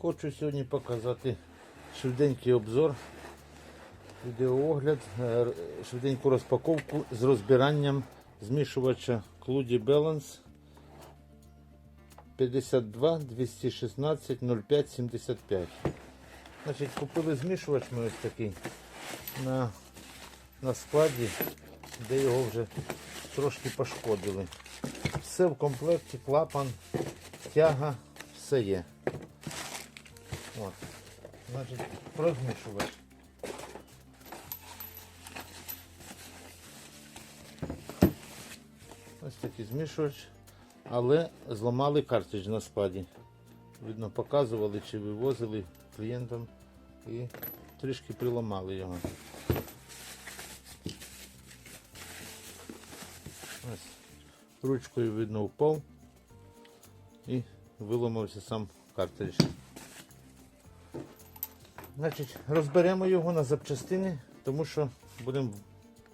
Хочу сьогодні показати швиденький обзор, відеоогляд, е, швиденьку розпаковку з розбиранням змішувача Cludy Balance 52 216 05 75. Значить, купили змішувач ми ось такий на, на складі, де його вже трошки пошкодили. Все в комплекті, клапан, тяга, все є. От. Значить, розмішувач. Ось такий змішувач, але зламали картридж на складі. Видно, показували чи вивозили клієнтам і трішки приламали його. Ось. Ручкою видно впав і виламався сам картридж. Значить, розберемо його на запчастини, тому що будемо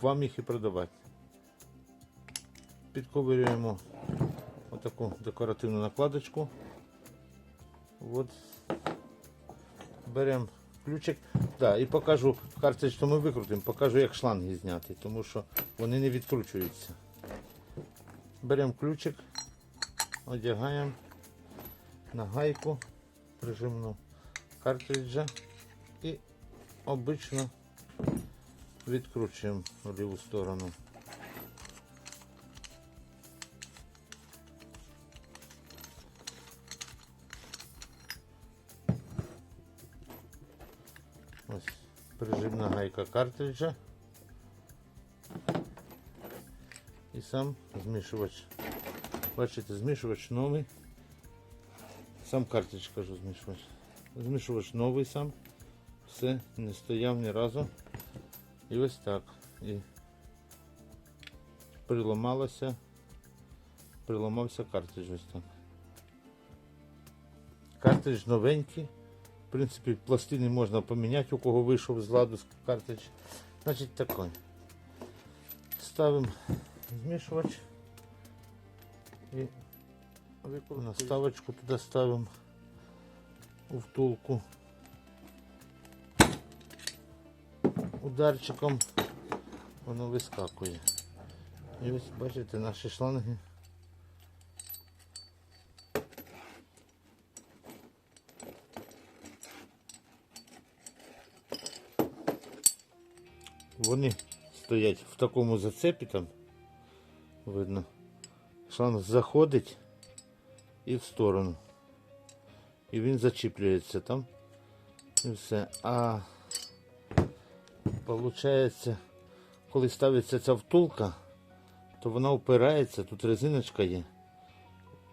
вам їх і продавати. Підковирюємо отаку декоративну накладочку. От. Беремо ключик. Да, і покажу що ми викрутимо, покажу, як шланги зняти, тому що вони не відкручуються. Беремо ключик, одягаємо на гайку прижимну картриджа обично відкручуємо в ліву сторону. Ось прижимна гайка картриджа і сам змішувач. Бачите, змішувач новий. Сам картридж кажу змішувач. Змішувач новий сам. Все, не стояв ні разу. І ось так. І приламалося. Приламався картридж ось так. Картридж новенький. В принципі, пластини можна поміняти, у кого вийшов з ладу картридж. Значить такой. Ставимо змішувач і наставочку туди ставимо у втулку. Ударчиком воно вискакує. І ось бачите наші шланги. Вони стоять в такому зацепі там. Видно. Шланг заходить і в сторону. І він зачіплюється там. І все. А Получається, коли ставиться ця втулка, то вона впирається, тут резиночка є.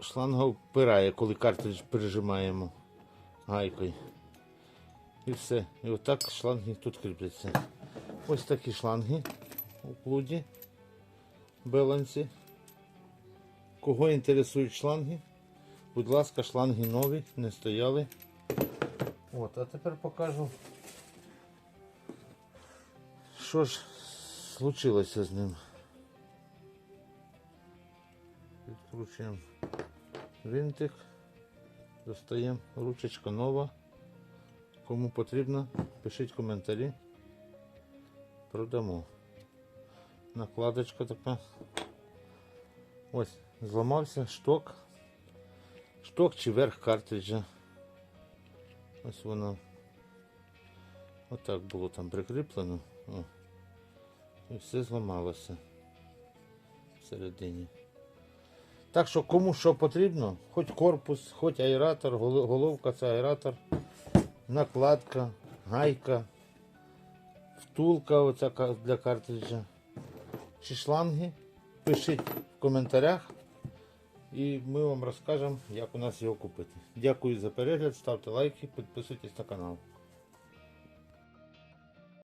Шланга впирає, коли картридж прижимаємо гайкою. І все. І отак шланги тут кріпляться. Ось такі шланги у плуді, балансі. Кого інтересують шланги? Будь ласка, шланги нові, не стояли. От, а тепер покажу, що ж случилося з ним. Відкручуємо винтик, достаємо ручечка нова. Кому потрібно, пишіть коментарі. Продамо. Накладочка така. Ось, зламався шток. Шток чи верх картриджа. Ось воно. Отак було там прикріплено. О. І все зламалося всередині. Так що кому що потрібно, хоч корпус, хоч аератор, головка це аератор, накладка, гайка, втулка оця для картриджа, чи шланги, пишіть в коментарях і ми вам розкажемо, як у нас його купити. Дякую за перегляд, ставте лайки, підписуйтесь на канал.